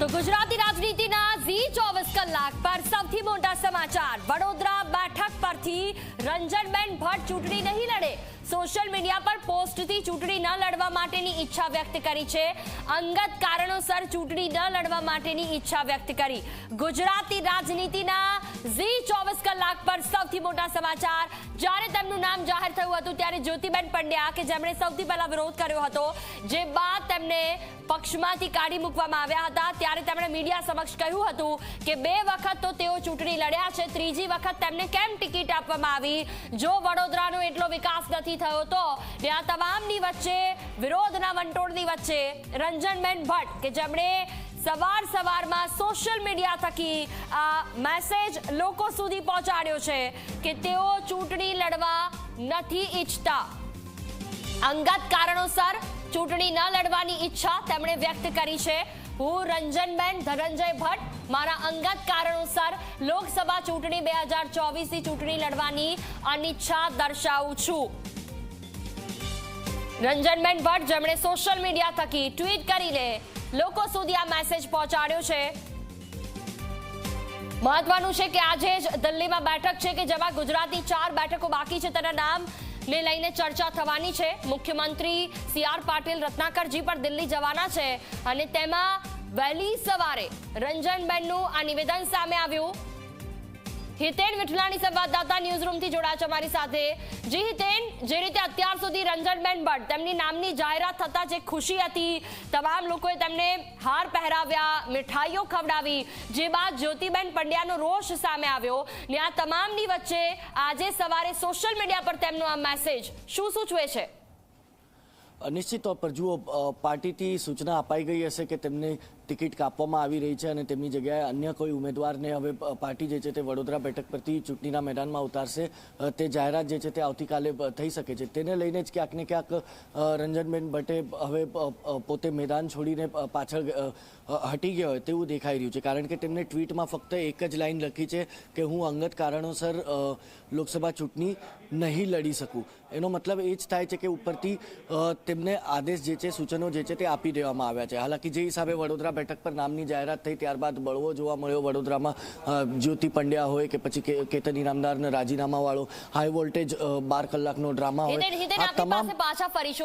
તો ગુજરાતી રાજનીતિના ઝી ચોવીસ કલાક પર સૌથી મોટા સમાચાર. વડોદરા બેઠક પરથી રંજનબેન ભટ્ટ ચૂંટણી નહીં સોશિયલ મીડિયા પર પોસ્ટથી ચૂંટણી ન લડવા માટેની ઈચ્છા વ્યક્ત કરી છે. અંગત કારણોસર ચૂંટણી ન લડવા માટેની ઈચ્છા વ્યક્ત કરી. ગુજરાતી રાજનીતિના ઝી ચોવીસ કલાક પર સૌથી મોટા સમાચાર. જ્યારે તેમનું નામ જાહેર થયું હતું, ત્યારે જ્યોતિબેન પંડ્યા કે જેમણે સૌથી પહેલા વિરોધ કર્યો હતો, જે બાદ તેમને પક્ષમાંથી કાઢી મૂકવામાં આવ્યા હતા. ત્યારે તેમણે મીડિયા સમક્ષ કહ્યું હતું કે બે વખત તો તેઓ ચૂંટણી લડ્યા છે, ત્રીજી વખત તેમને કેમ ટિકિટ આપવામાં આવી? જો વડોદરાનો એટલો વિકાસ નથી થયો તો ને આ તમામની વચ્ચે વિરોધના વંટોળની વચ્ચે રંજનબેન ભટ્ટ, કે જેમણે સવાર સવારમાં સોશિયલ મીડિયા થકી આ મેસેજ લોકો સુધી પહોંચાડ્યો છે કે તેઓ ચૂંટણી લડવા નથી ઈચ્છતા. અંગત કારણોસર ચૂંટણી ન લડવાની ઈચ્છા તેમણે વ્યક્ત કરી છે. હું રંજનબેન ધનંજય ભટ્ટ, મારા અંગત કારણોસર લોકસભા ચૂંટણી બે હજાર ચોવીસની ચૂંટણી લડવાની અનિચ્છા દર્શાવું છું. રંજનબેન ભટ્ટ જેમણે સોશિયલ મીડિયા થકી ટ્વીટ કરીને લોકો સુધી આ મેસેજ પહોંચાડ્યો છે. મહત્વનું છે કે આજે જ દિલ્હીમાં બેઠક છે કે જેમાં ગુજરાતની ચાર બેઠકો બાકી છે. તેના નામ ને લઈને ચર્ચા થવાની છે. મુખ્યમંત્રી સી આર પાટીલ રત્નાકરજી પણ દિલ્હી જવાના છે અને તેમાં વહેલી સવારે રંજનબેનનું આ નિવેદન સામે આવ્યું. હિતેન વિઠલાણી સંવાદદાતા ન્યૂઝ રૂમથી જોડાયા છે અમારી સાથે. જી હિતેન, જે રીતે અત્યાર સુધી રંજનબેન ભટ્ટ, તેમની નામની જાહેરાત થતા જે ખુશી હતી, તમામ લોકોએ તેમને હાર પહેરાવ્યા, મીઠાઈઓ ખવડાવી, જે બાદ જ્યોતિબેન પંડ્યાનો રોષ સામે આવ્યો. ને આ તમામની વચ્ચે આજે સવારે સોશિયલ મીડિયા પર તેમનો આ મેસેજ શું સૂચવે છે? નિશ્ચિત તौर પર જુઓ પાર્ટીથી સૂચના અપાઈ ગઈ હશે કે તેમને ટિકિટ કાપવામાં આવી રહી છે અને તેમની જગ્યાએ અન્ય કોઈ ઉમેદવારને હવે પાર્ટી જે છે તે વડોદરા બેઠક પરથી ચૂંટણીના મેદાનમાં ઉતારશે. તે જાહેરાત જે છે તે આવતીકાલે થઈ શકે છે. તેને લઈને જ ક્યાંક ને ક્યાંક રંજનબેન ભટ્ટે હવે પોતે મેદાન છોડીને પાછળ હટી ગયો હોય તેવું દેખાઈ રહ્યું છે. કારણ કે તેમણે ટ્વીટમાં ફક્ત એક જ લાઈન લખી છે કે હું અંગત કારણોસર લોકસભા ચૂંટણી નહીં લડી શકું. એનો મતલબ એ જ થાય છે કે ઉપરથી તેમને આદેશ જે છે, સૂચનો જે છે તે આપી દેવામાં આવ્યા છે. હાલાકી જે હિસાબે વડોદરા બેઠક પર નામની જાહેરાત થઈ ત્યારબાદ બળવો જોવા મળ્યો વડોદરામાં. જ્યોતિ પંડ્યા હોય કે પછી કેતન રાજીનામા રાજીનામાવાળો હાઈ વોલ્ટેજ બાર કલાકનો ડ્રામા હોય. આ તમામ પાછા ફરીશું.